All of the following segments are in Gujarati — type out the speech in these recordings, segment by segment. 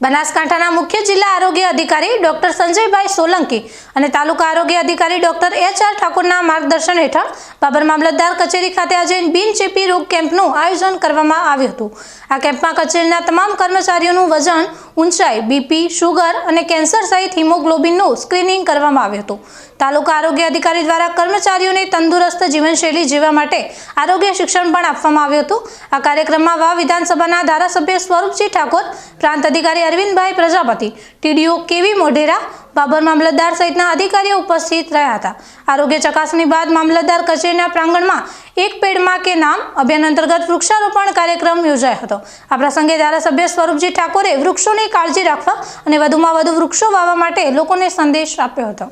બનાસકાંઠાના મુખ્ય જિલ્લા આરોગ્ય અધિકારી ડોક્ટર સંજયભાઈ સોલંકી અને તાલુકા આરોગ્ય અધિકારી ડોક્ટર એચ આર ઠાકોરના માર્ગદર્શન હેઠળ બાબર મામલતદાર કચેરી ખાતે આજે બિનચેપી રોગ કેમ્પનું આયોજન કરવામાં આવ્યું હતું. આ કેમ્પમાં કચેરીના તમામ કર્મચારીઓનું વજન ઊંચાઈ, બીપી શુગર અને કેન્સર સહિત હિમોગ્લોબિનનું સ્ક્રીનિંગ કરવામાં આવ્યું હતું. તાલુકા આરોગ્ય અધિકારી દ્વારા કર્મચારીઓને તંદુરસ્ત જીવનશૈલી જીવવા માટે આરોગ્ય શિક્ષણ પણ આપવામાં આવ્યું હતું. આ કાર્યક્રમમાં વાવ વિધાનસભાના ધારાસભ્ય સ્વરૂપજી ઠાકોર, પ્રાંત અધિકારી અરવિંદભાઈ પ્રજાપતિ, ટીડીઓ કેવી મોઢેરા બાબર મામલતદાર સહિતના અધિકારીઓ ઉપસ્થિત રહ્યા હતા. આરોગ્ય ચકાસણી બાદ મામલતદાર કચેરીના પ્રાંગણમાં એક પેડમાં કે નામ અભિયાન અંતર્ગત વૃક્ષારોપણ કાર્યક્રમ યોજાયો હતો. આ પ્રસંગે ધારાસભ્ય સ્વરૂપજી ઠાકોરે વૃક્ષોની કાળજી રાખવા અને વધુમાં વધુ વૃક્ષો વાવવા માટે લોકોને સંદેશ આપ્યો હતો.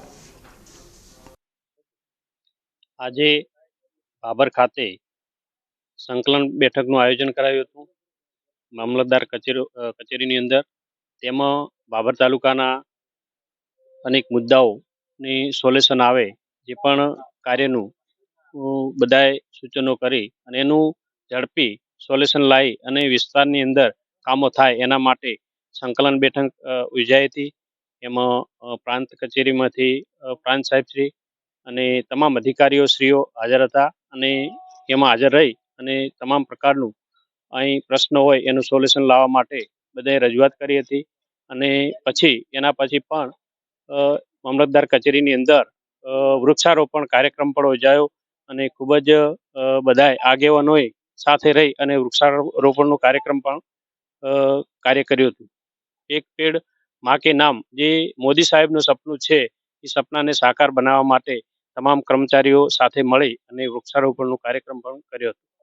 આજે બાબર ખાતે સંકલન બેઠકનું આયોજન કરાયું હતું. મામલતદાર કચેરી કચેરીની અંદર તેમાં બાબર તાલુકાના અનેક મુદ્દાઓની સોલ્યુશન આવે જે પણ કાર્યનું બધાએ સૂચનો કરી અને એનું ઝડપી સોલ્યુશન લાવી અને વિસ્તારની અંદર કામો થાય એના માટે સંકલન બેઠક યોજાઈ હતી. એમાં પ્રાંત કચેરીમાંથી પ્રાંત સાહેબશ્રી અને તમામ અધિકારીઓ શ્રીઓ હાજર હતા અને એમાં હાજર રહી અને તમામ પ્રકારનું અહીં પ્રશ્ન હોય એનું સોલ્યુશન લાવવા માટે બધાએ રજૂઆત કરી હતી અને પછી એના પછી પણ મામલતદાર કચેરીની અંદર વૃક્ષારોપણ કાર્યક્રમ પણ યોજાયો અને ખૂબ જ બધાએ આગેવાનોએ સાથે રહી અને વૃક્ષારોપણનો કાર્યક્રમ પણ કાર્ય કર્યું હતું. એક પેડમાં કે નામ જે મોદી સાહેબનું સપનું છે, એ સપનાને સાકાર બનાવવા માટે તમામ કર્મચારીઓ સાથે મળી અને વૃક્ષારોપણનો કાર્યક્રમ પણ કર્યો હતો.